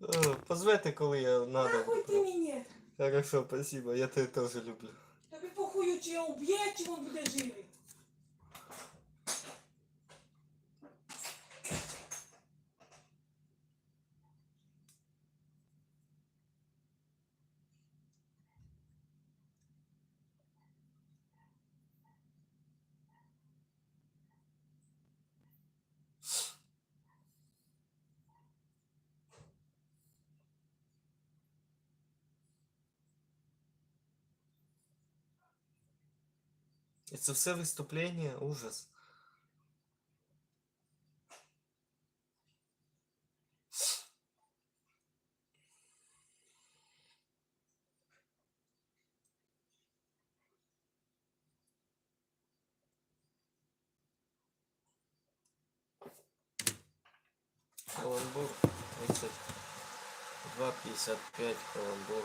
О, Позвете, коли я надо. Нахуй ти мені? Хорошо, спасибо. Я тебе теж люблю. Тобі похую, чи його вб'є, чи він буде живий. Це все виступлення, ужас. Каламбур 32,55 каламбур.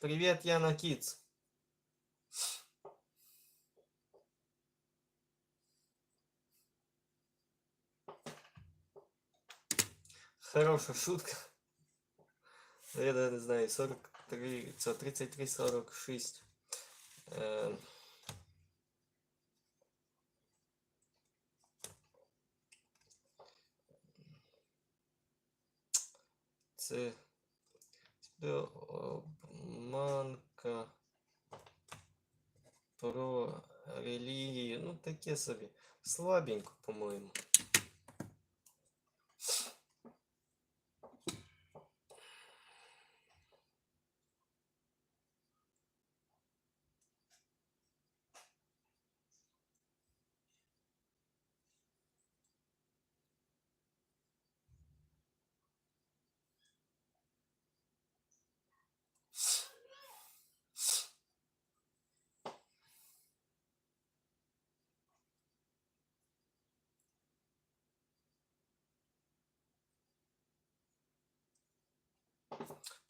Привет, Яна Китс. Хорошая шутка. Я даже не знаю, 43, це 33, 46. Е, Це Це обманка про релігію. Ну, таке собі. Слабенько, по-моєму.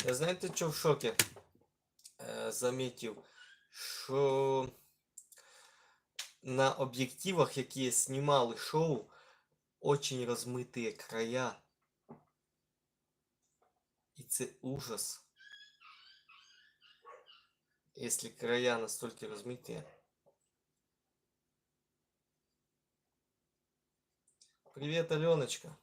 Я знаєте, що в шокі е, замітив, що на об'єктивах, які знімали шоу, очень розмиті края. І це ужас. Если края настолько размытые. Привет, Аленочка.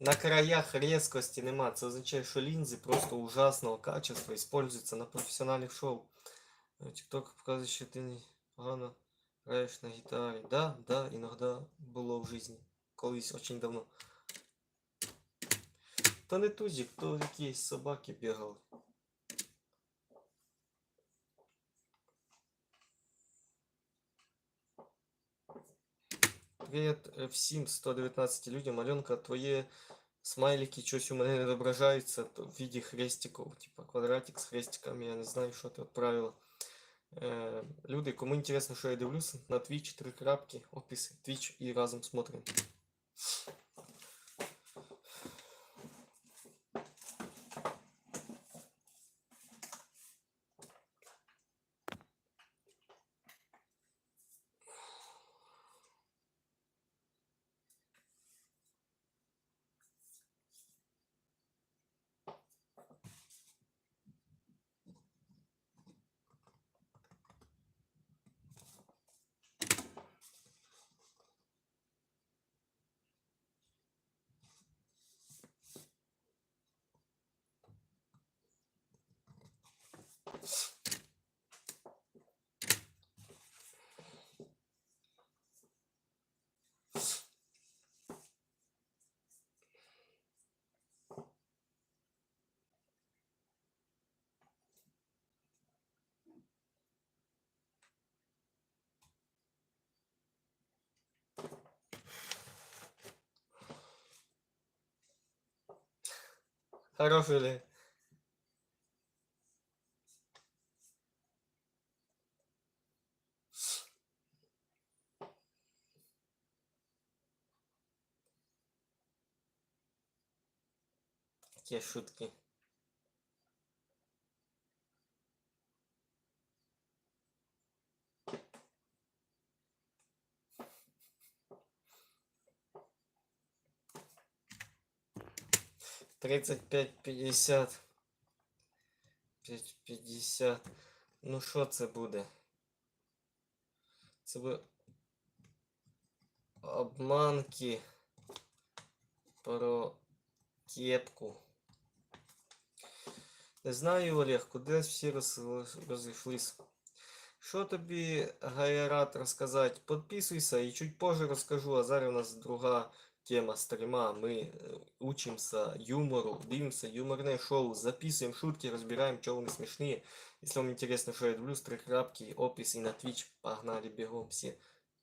На краях резкости нема. Це означає, що лінзи просто ужасного качества используються на професіональних шоу. Тікток показує, що ти погано граєш на гітарі. Да, да, іноді було в житті. Колись очень давно. Та не тузик, то якісь собаки бігали. Привет е, всім 119 людям. Аленка, твої смайлики щось у мене не відображаються то в виде хрестиків, типа квадратик з хрестиками, я не знаю, що ти відправила. Е, люди, кому інтересно, що я дивлюся, на Twitch три крапки, опис Twitch і разом смотрим. Herr Fülle. Какие шутки. Тридцать пять пятьдесят. П'ять п'ятдесят. Ну що це буде? Це буде обманки про кепку. Не знаю, Олег, куди всі роз- розійшлись. Що тобі, Гайрат, розказати? Підписуйся і чуть позже розкажу, а зараз у нас друга тема стріма. Ми е, учимося юмору, дивимося юморне шоу, записуємо шутки, розбираємо, чого вони смішні. Якщо вам интересно, що я люблю, три крапки, опис і на Twitch, погнали бігом всі.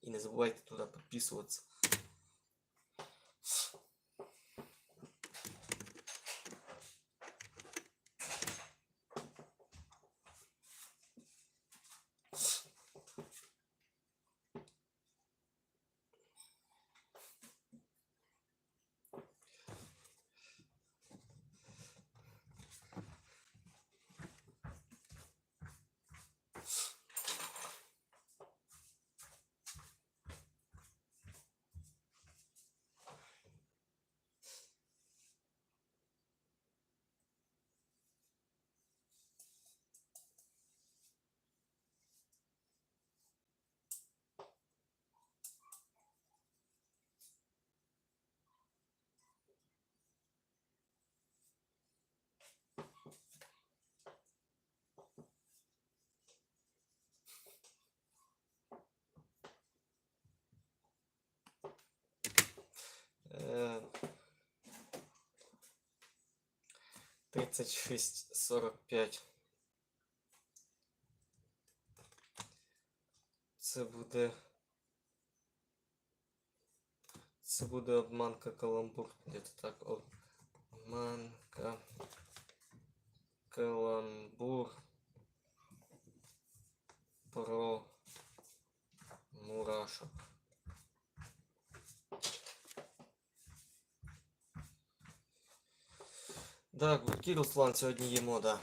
І не забувайте туди підписуватися. 36-45. Це буде. Це буде обманка каламбур. Где-то так. Обманка. Каламбур. Про мурашок. Да, гурки, Руслан, сьогодні їмо, да.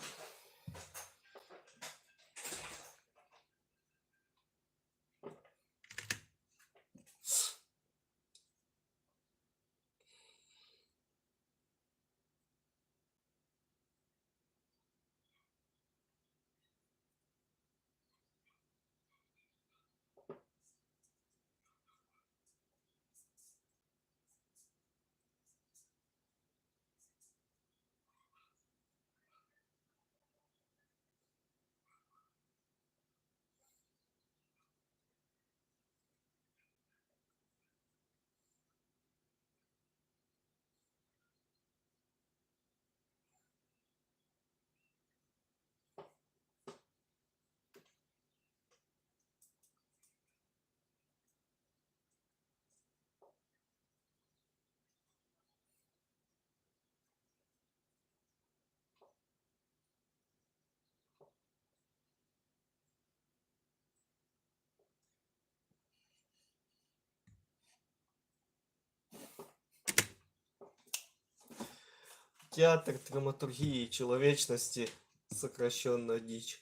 Театр драматургии и человечности. Сокращенно дичь.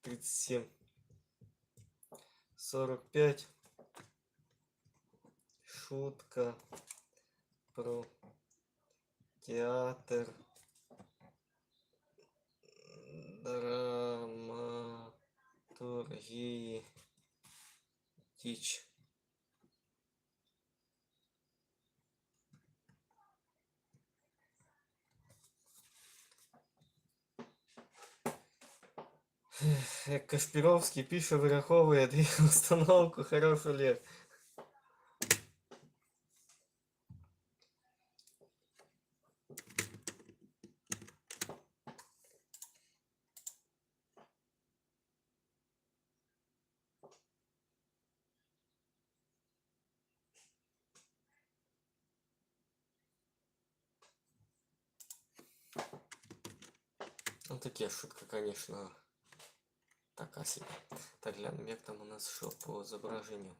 37. 45. Шутка про театр драматургии дичь. Як Каспіровський пише, вираховує дві установку, хороший лет. Ну, такие шутка, конечно. така собі. Так, глянемо, як там у нас що по зображенню.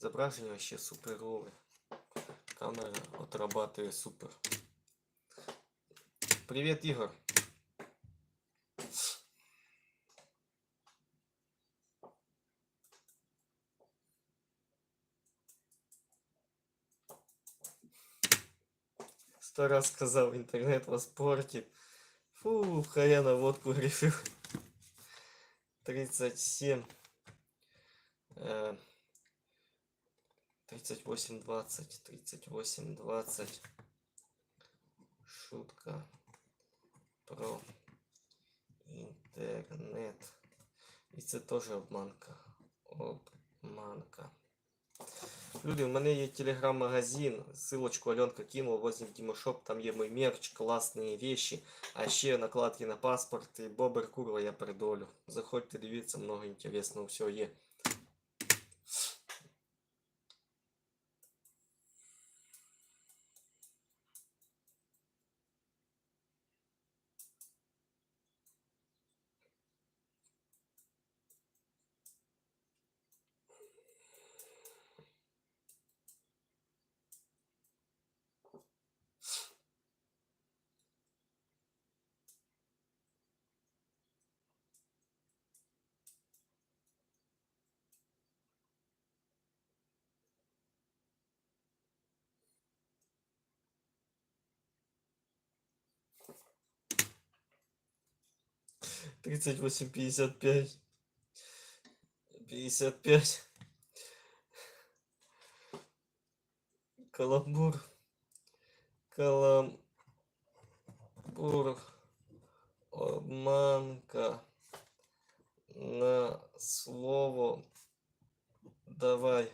Зображення вообще суперове. Камера отрабатує супер. Привет, Ігор. Сто раз сказав, інтернет вас портить. Фу, хай я на водку грішу. 37. Э, 38, 20, 38, 20. Шутка про інтернет. І це теж обманка. Обманка. Люди, в мене є телеграм-магазин, ссылочку Аленка кинула, возле Димошоп, там є мой мерч, класні вещи, а ще накладки на паспорт і бобер курва я придолю. Заходьте, дивіться, много інтересного всього є. Тридцать восемь, пятьдесят пять. Пятьдесят пять. Каламбур. Каламбур. Обманка. На слово. Давай.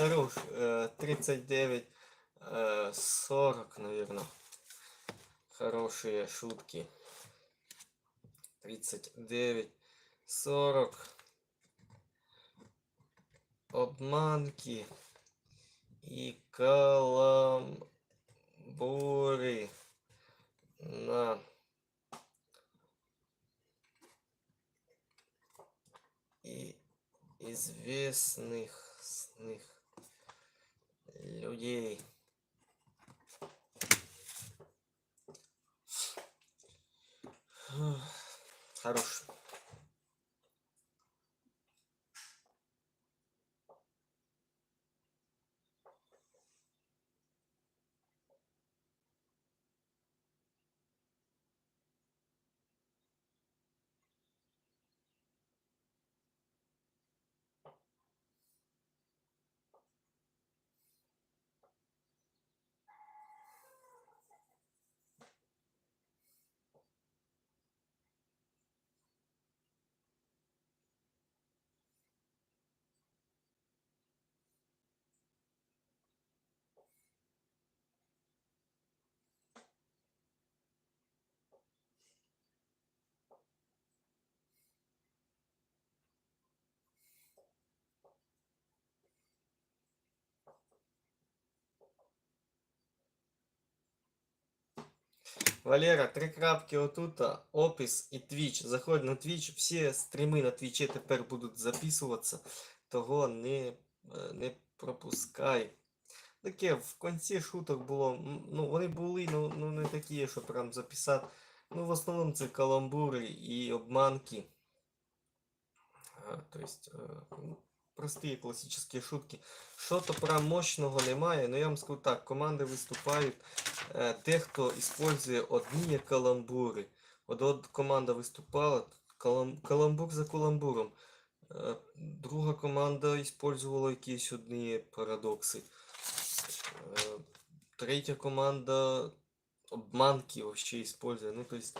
Э, 39, э, 40, наверное. Хорошие шутки. 39, 40. Обманки и каламбуры на и известных сных людей. Хорош. Валера, три крапки отута, опис і твіч. Заходь на твіч, всі стріми на твічі тепер будуть записуватися. Того не, е, не пропускай. Таке в кінці шуток було. Ну, вони були, ну, ну не такі, що прям записати. Ну, в основному це каламбури і обманки. А, то есть, е, ну, прості класичні шутки. Що-то прям мощного немає, але я вам скажу так, команди виступають, е, дехто використовує одні каламбури. От, от команда виступала, калам, каламбур за каламбуром. Е, Друга команда використовувала якісь одні парадокси. Е, Третя команда обманки вообще используя. Ну, то есть,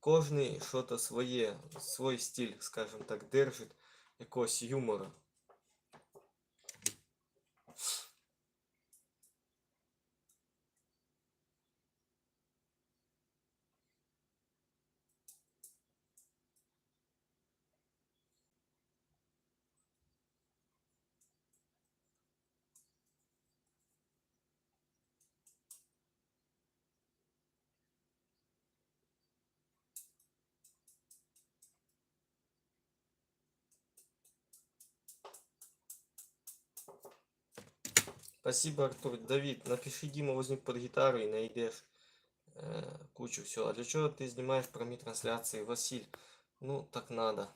кожний что-то своє, свой стиль, скажем так, держить, якогось юмора. Спасибо, Артур. Давид, напиши Дима возник под гитару и найдешь э, кучу всего. А для чего ты снимаешь прямые трансляции, Василь? Ну, так надо.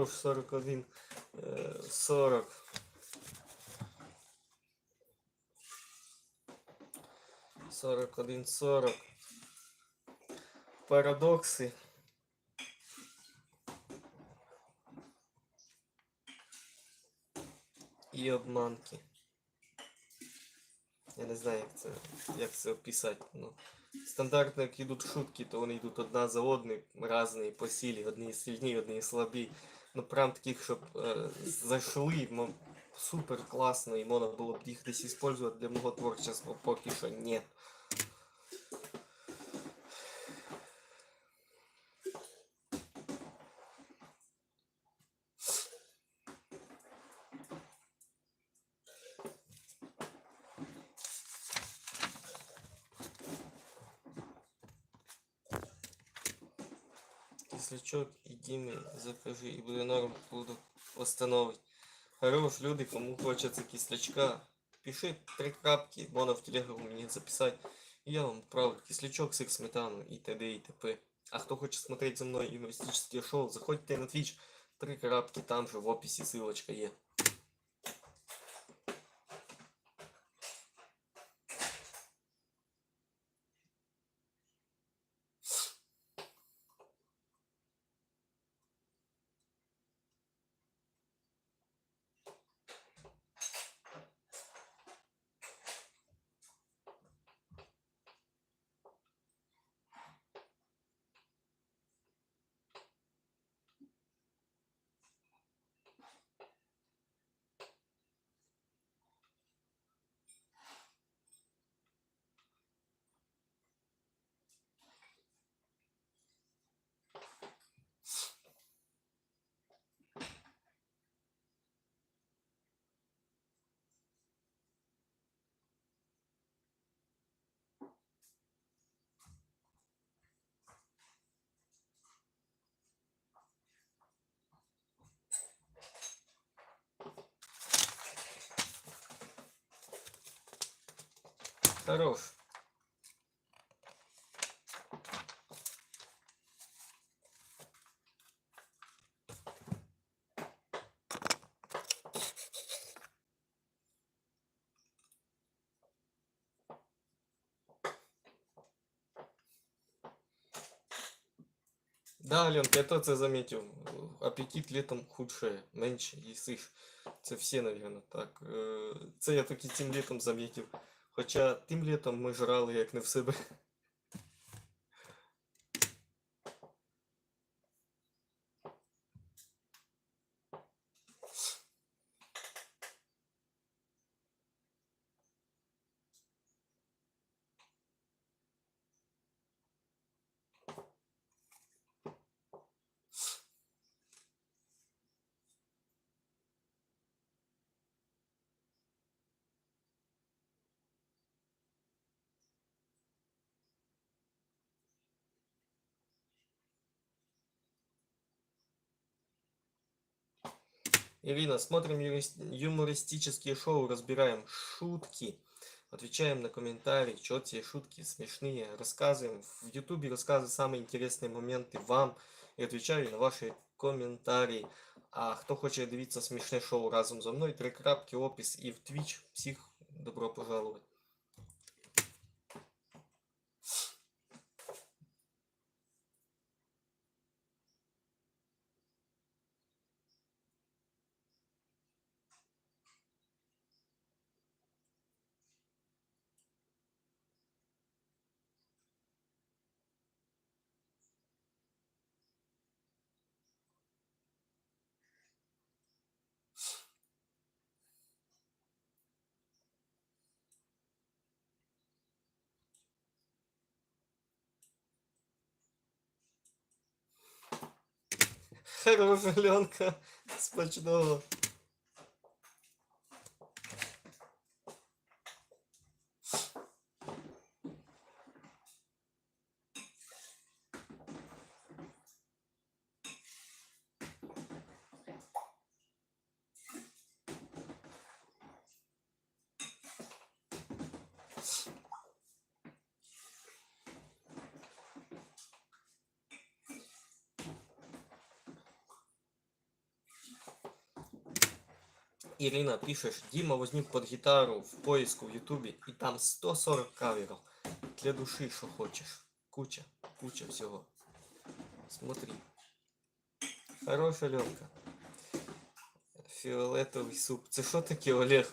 Хорош, 41, э, 40. Сорок один, сорок. Парадокси. І обманки. Я не знаю, як це, як це описати. Ну, стандартно, як йдуть шутки, то вони йдуть одна за одною, різні по силі, одні сильні, одні слабі. Ну прям таких, щоб е, зайшли, мо- супер класно, і можна було б їх десь використовувати для мого творчества, поки що ні. Кислячок і Дімі закажи, і буде норм, буду восстановить. Хорош, люди, кому хочеться кислячка, пиши три крапки, можна в телеграму мені записати. І я вам отправлю кислячок, сик, сметану і т.д. і т.п. А хто хоче смотреть за мною юмористичне шоу, заходьте на Twitch, три крапки, там же в описі ссылочка є. Хорош. Да, Аленка, я то це замітив. Апетит літом худшає, менше їсиш. Це всі, навірно, так. Е, Це я тільки цим літом замітив. Хоча тим літом ми жрали як не в себе. Ирина, смотрим юрис- юмористические шоу, разбираем шутки, отвечаем на комментарии, что те шутки смешные, рассказываем в ютубе, рассказываю самые интересные моменты вам и отвечаю на ваши коментарі. А хто хоче дивитися смішне шоу разом зі мною, три крапки, опис і в Twitch. Всіх добро пожаловать. Хороша Ленка, смачного. Ирина, пишешь, Дима возьми под гитару в поиску в ютубе, и там 140 каверов. Для души, что хочешь. Куча, куча всего. Смотри. Хорошая Ленка. Фіолетовий суп. Це що таке, Олег?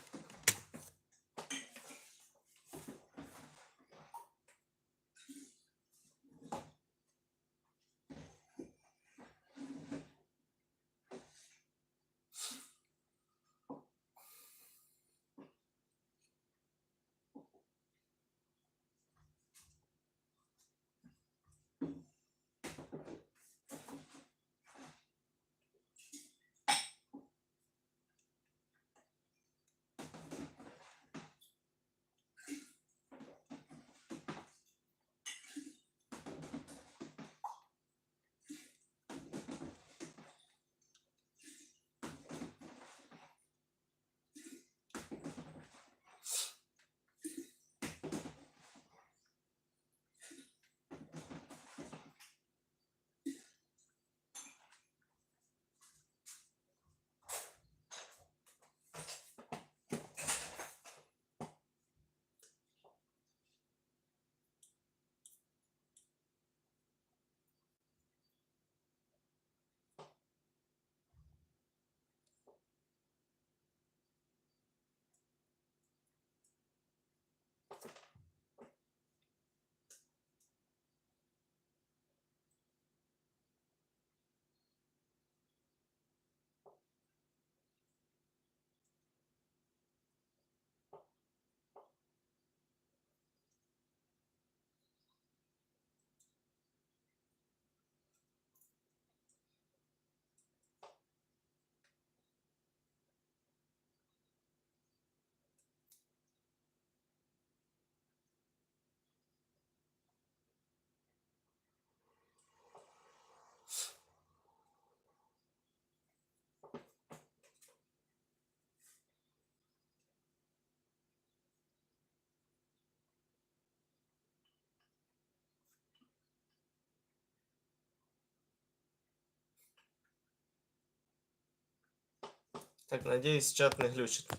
Так, надеюсь, чат не глючит.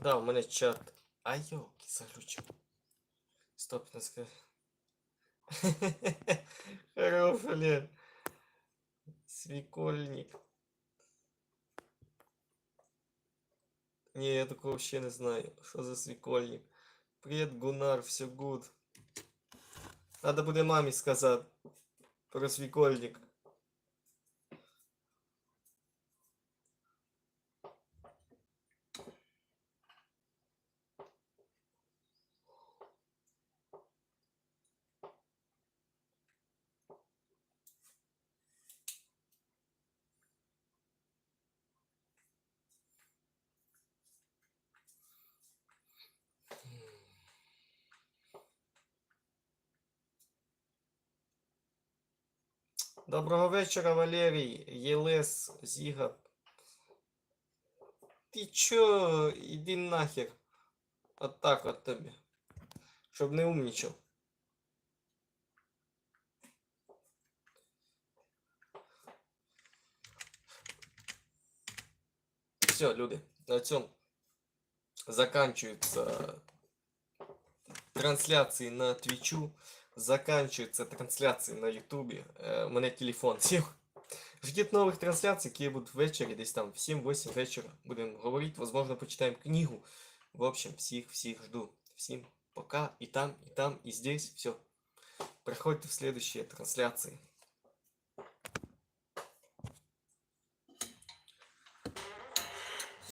Да, у мене чат. А йолки, заглючив. Стоп, не скажи. Хорош, Олег. Свекольник. Не, я такого вообще не знаю. Что за свекольник? Привет, Гунар, все гуд. Надо буде мамі сказати про свікольник. Доброго вечора, Валерій, Єлес, Зіга. Ти чо, іди нахер. От так от тобі. Щоб не умнічав. Все, люди, на цьому заканчиваются трансляции на Твичу, заканчиваются трансляции на Ютубе. Е, У мене телефон сів. Ждіть нових трансляцій, які будуть ввечері, десь там в 7-8 вечора. Будемо говорити, возможно, почитаємо книгу. В общем, всіх, всіх жду. Всім пока. І там, і там, і здесь. Все. Приходьте в следующие трансляции.